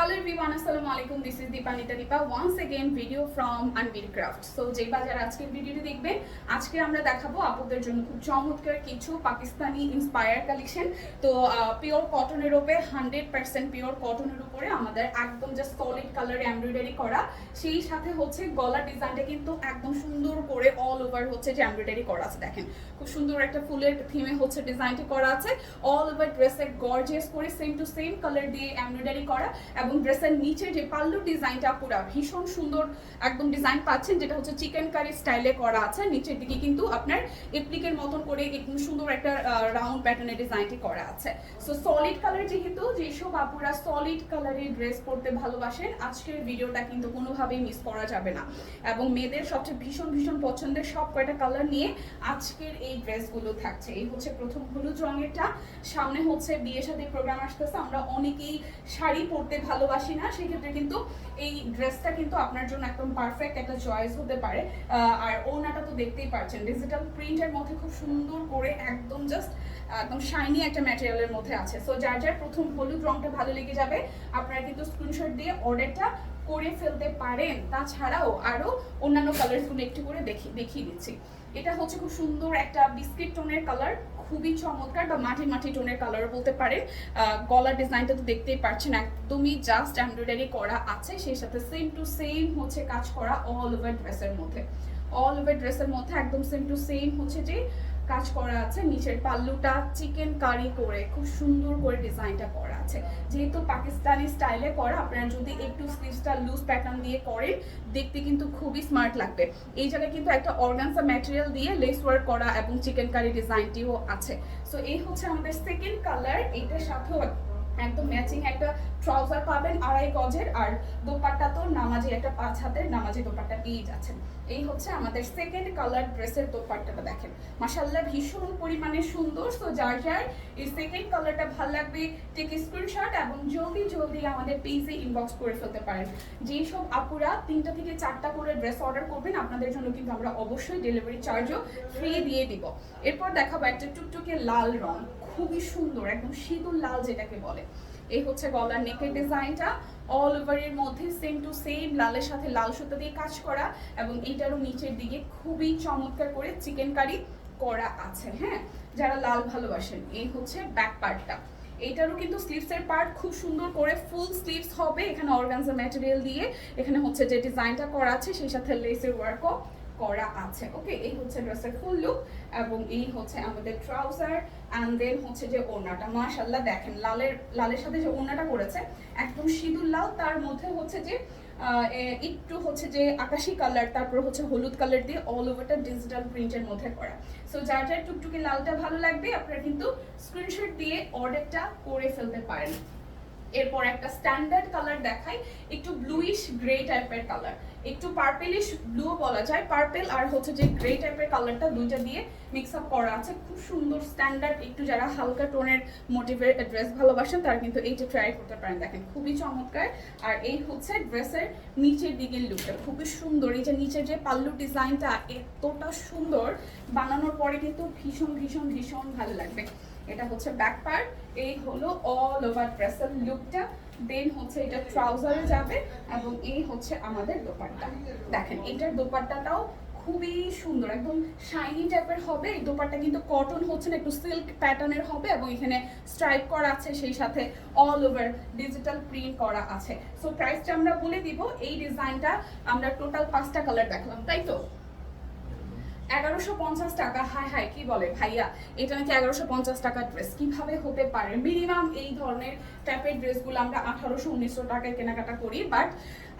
Hello everyone, Assalamu alaikum. This is Deepanita Deepa. Once again, video from Unbeat Craft. So, যেই বাজার আজকের ভিডিওটি দেখবেন আজকে আমরা দেখাবো আপুদের জন্য খুব চমৎকার কিছু পাকিস্তানি ইন্সপায়ার কালেকশন তো পিওর কটনের উপরে হান্ড্রেড পার্সেন্ট পিওর কটনের উপরে আমাদের একদম জাস্ট সলিড কালার এমব্রয়ডারি করা সেই সাথে হচ্ছে গলা ডিজাইনটা কিন্তু একদম সুন্দর ওভার হচ্ছে যে এমব্রয়ডারি করা আছে, দেখেন। খুব সুন্দর একটা ফুলের থিমে হচ্ছে ডিজাইনটি করা আছে। অল ওভার ড্রেসে গর্জিয়াস করে সেম টু সেম কালার দিয়ে এমব্রয়ডারি করা এবং ড্রেসের নিচে যে পাল্লু ডিজাইনটা পুরো ভীষণ সুন্দর একদম ডিজাইন পাচ্ছেন, যেটা হচ্ছে চিকেন কারি স্টাইলে করা আছে। নিচের দিকে কিন্তু আপনার এপ্লিকের মতন করে একদম সুন্দর একটা রাউন্ড প্যাটার্নের ডিজাইনটি করা আছে। সো সলিড কালার যেহেতু, যেসব আপুরা সলিড কালারের ড্রেস পরতে ভালোবাসেন, আজকের ভিডিওটা কিন্তু কোনোভাবেই মিস করা যাবে না। এবং মেয়েদের সবচেয়ে ভীষণ ভীষণ পছন্দের সব কয়টা কালার নিয়ে আজকের এই ড্রেসগুলো থাকছে। এই হচ্ছে প্রথম হলুদ রঙেরটা, সামনে হচ্ছে বিয়ে সাথে প্রোগ্রাম আসতেছে। আমরা অনেকেই শাড়ি পরতে ভালোবাসি না, সেক্ষেত্রে কিন্তু এই ড্রেসটা কিন্তু আপনার জন্য একদম পারফেক্ট একটা চয়েস হতে পারে। আর ওনাটা তো দেখতেই পাচ্ছেন ডিজিটাল প্রিন্টের মধ্যে খুব সুন্দর করে একদম জাস্ট একদম শাইনি একটা ম্যাটেরিয়ালের মধ্যে আছে। সো যার যার প্রথম হলুদ রংটা ভালো লেগে যাবে, আপনারা কিন্তু স্ক্রিনশট দিয়ে অর্ডারটা করে ফেলতে পারেন, তাছাড়াও আরও অন্যান্য কালারসগুলো একটু করে দেখি, দেখিয়ে দিচ্ছি। এটা হচ্ছে খুব সুন্দর একটা বিস্কিট টোনের কালার খুবই চমৎকার বা মাটি মাটি টোনের কালার বলতে পারে। গলার ডিজাইনটা তো দেখতেই পাচ্ছেন একদমই জাস্ট এমব্রয়ডারি করা আছে, সেই সাথে সেম টু সেম হচ্ছে কাজ করা অল ওভার ড্রেসের মধ্যে। অল ওভার ড্রেসের মধ্যে একদম সেম টু সেম হচ্ছে যে কাজ করা আছে। নিচের পাল্লুটা চিকেন কারি করে, খুব সুন্দর করে ডিজাইনটা করা আছে। যেহেতু পাকিস্তানি স্টাইলে করা, আপনারা যদি একটু স্লিভসটা লুজ প্যাটার্ন দিয়ে করেন, দেখতে কিন্তু খুবই স্মার্ট লাগবে। এই জায়গায় কিন্তু একটা অর্গানসা ম্যাটেরিয়াল দিয়ে লেস ওয়ার্ক করা এবং চিকেন কারি ডিজাইনটিও আছে। সো এই হচ্ছে আমাদের সেকেন্ড কালার এইটার সাথেও একদম ম্যাচিং একটা ট্রাউজার পাবেন আড়াই গজের, আর দোপাট্টা তো নামাজি একটা পাঁচ হাতের নামাজি দোপাট্টা পেয়ে যাচ্ছেন। এই হচ্ছে আমাদের সেকেন্ড কালার ড্রেসের দোপাট্টাটা দেখেন। মাসাল্লাহ ভীষণ পরিমাণে সুন্দর। তো যার যার এই সেকেন্ড কালারটা ভালো লাগবে টেক স্ক্রিনশট এবং জলদি জলদি আমাদের পেজে ইনবক্স করে ফেলতে পারেন। যেই সব আপুরা তিনটা থেকে চারটা করে ড্রেস অর্ডার করবেন, আপনাদের জন্য কিন্তু আমরা অবশ্যই ডেলিভারি চার্জও ফ্রি দিয়ে দিব। এরপর দেখাবো একটা টুকটুকে লাল রং। খুবই সুন্দর, একদম সিঁদুর লাল যেটাকে বলে। এই হচ্ছে গলার নেকের ডিজাইনটা। অল ওভারের মধ্যে সেম টু সেম লালের সাথে লাল সুতো দিয়ে কাজ করা এবং এটারও নিচের দিকে খুবই চমৎকার করে চিকেন কারি করা আছে হ্যাঁ? যারা লাল ভালোবাসেন, এই হচ্ছে ব্যাক পার্টটা এইটারও কিন্তু স্লিভসের পার্ট খুব সুন্দর করে ফুল স্লিভস হবে। এখানে অর্গানজা ম্যাটেরিয়াল দিয়ে এখানে হচ্ছে যে ডিজাইনটা করা আছে, সেই সাথে লেসের ওয়ার্কও করা আছে। ওকে এই হচ্ছে ড্রেসের ফুল লুক এবং এই হচ্ছে আমাদের ট্রাউজার অ্যান্ড দেন হচ্ছে যে ওড়নাটা। মাশাল্লাহ দেখেন, লালের লালের সাথে যে ওড়নাটা করেছে একদম সিঁদুর লাল, তার মধ্যে হচ্ছে যে একটু হচ্ছে যে আকাশি কালার তারপর হচ্ছে হলুদ কালার দিয়ে অল ওভারটা ডিজিটাল প্রিন্টের মধ্যে করা। সো যার যার টুকটুকি লালটা ভালো লাগবে, আপনারা কিন্তু স্ক্রিনশট দিয়ে অর্ডারটা করে ফেলতে পারেন। এরপর একটা স্ট্যান্ডার্ড কালার দেখাই, একটু ব্লুইশ গ্রে টাইপের কালার একটু পার্পেলিশ ব্লু বলা যায়। পার্পেল আর হচ্ছে যে গ্রে টাইপের কালারটা দুইটা দিয়ে মিক্স আপ করা আছে। খুব সুন্দর স্ট্যান্ডার্ড একটু যারা হালকা টোনের মোটিভের ড্রেস ভালোবাসেন, তারা কিন্তু এইটা ট্রাই করতে পারেন। দেখেন, খুবই চমৎকার। আর এই হচ্ছে ড্রেসের নিচের দিকের লুকটা খুবই সুন্দর। এই যে নিচের যে পাল্লু ডিজাইনটা এতটা সুন্দর। বানানোর পরে কিন্তু ভীষণ ভীষণ ভীষণ ভালো লাগবে। এটা হচ্ছে ব্যাক পার্ট এই হলো অল ওভার ড্রেসের লুকটা দেন হচ্ছে এটা ট্রাউজারে যাবে এবং এই হচ্ছে আমাদের দোপাট্টা। দেখেন, এটার দোপাট্টাটাও খুবই সুন্দর, একদম শাইনি টাইপের হবে। এই দোপাট্টা কিন্তু কটন হচ্ছে না, একটু সিল্ক প্যাটার্নের হবে এবং এখানে স্ট্রাইপ করা আছে, সেই সাথে অল ওভার ডিজিটাল প্রিন্ট করা আছে। সো প্রাইসটা আমরা বলে দিব, এই ডিজাইনটা আমরা টোটাল পাঁচটা কালার দেখলাম, তাই তো? এগারোশো পঞ্চাশ টাকা। হাই হাই কি বলে? ভাইয়া, এটা নাকি এগারোশো পঞ্চাশ টাকার ড্রেস কীভাবে হতে পারে? মিনিমাম এই ধরনের টাইপের ড্রেসগুলো আমরা আঠারোশো উনিশশো টাকায় কেনাকাটা করি বাট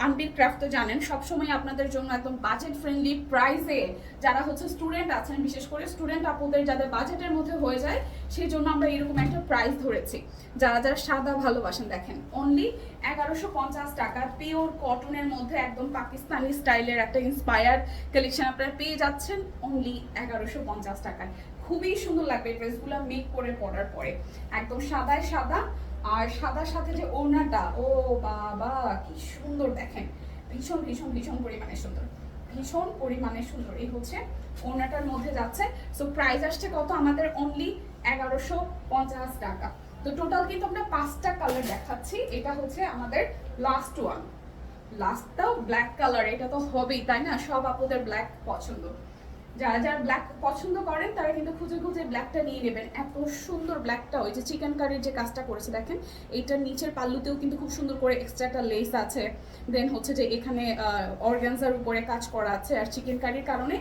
আনবিট ক্রাফট তো জানেন, সবসময় আপনাদের জন্য একদম বাজেট ফ্রেন্ডলি প্রাইসে যারা হচ্ছে স্টুডেন্ট আছেন, বিশেষ করে স্টুডেন্ট আপুদের যাদের বাজেটের মধ্যে হয়ে যায় সেই জন্য আমরা এরকম একটা প্রাইস ধরেছি। যারা যারা সাদা ভালোবাসেন, দেখেন অনলি এগারোশো পঞ্চাশ টাকা পিওর কটনের মধ্যে একদম পাকিস্তানি স্টাইলের একটা ইন্সপায়ার কালেকশন আপনারা পেয়ে যাচ্ছেন অনলি এগারোশো পঞ্চাশ টাকায়। খুবই সুন্দর লাগবে ড্রেসগুলো মেক করে পরার পরে। একদম সাদায় সাদা আর সাদার সাথে যে ওড়নাটা, ও বাবা, কি সুন্দর দেখেন। ভীষণ ভীষণ ভীষণ পরিমাণে সুন্দর। ভীষণ পরিমাণে সুন্দর। এই হচ্ছে ওড়নাটার মধ্যে যাচ্ছে। সো প্রাইস আসছে কত? আমাদের অনলি এগারোশো পঞ্চাশ টাকা। তো টোটাল কিন্তু আমরা পাঁচটা কালার দেখাচ্ছি। এটা হচ্ছে আমাদের লাস্ট ওয়ান লাস্টটাও ব্ল্যাক কালার এটা তো হবেই, তাই না? সব আপুদের ব্ল্যাক পছন্দ। যারা যারা ব্ল্যাক পছন্দ করেন, তারা কিন্তু খুঁজে খুঁজে ব্ল্যাকটা নিয়ে নেবেন। এত সুন্দর ব্ল্যাকটা ওই যে চিকেন কারির যে কাজটা করেছে, দেখেন? এইটার নিচের পাল্লুতেও কিন্তু খুব সুন্দর করে এক্সট্রা একটা লেস আছে। দেন হচ্ছে যে এখানে অর্গানজার উপরে কাজ করা আছে, আর চিকেন কারির কারণে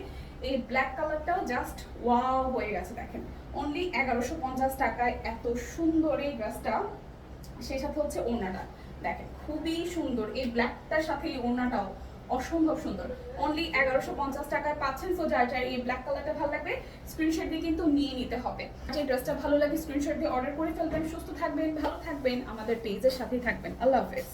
এই ব্ল্যাক কালারটাও জাস্ট ওয়াও হয়ে গেছে, দেখেন। অনলি এগারোশো পঞ্চাশ টাকায় এত সুন্দর এই ড্রেসটা সেই সাথে হচ্ছে ওড়নাটা। দেখেন, খুবই সুন্দর। এই ব্ল্যাকটার সাথে এই ওড়নাটাও অসম্ভব সুন্দর। অনলি এগারোশো পঞ্চাশ টাকায় পাচ্ছেন সো যার যার এই ব্ল্যাক কালারটা ভালো লাগবে স্ক্রিনশট দিয়ে কিন্তু নিয়ে নিতে হবে। যে ড্রেসটা ভালো লাগে স্ক্রিনশট দিয়ে অর্ডার করে ফেলবেন, সুস্থ থাকবেন, ভালো থাকবেন, আমাদের পেজের সাথেই থাকবেন। আল্লাহ হাফেজ।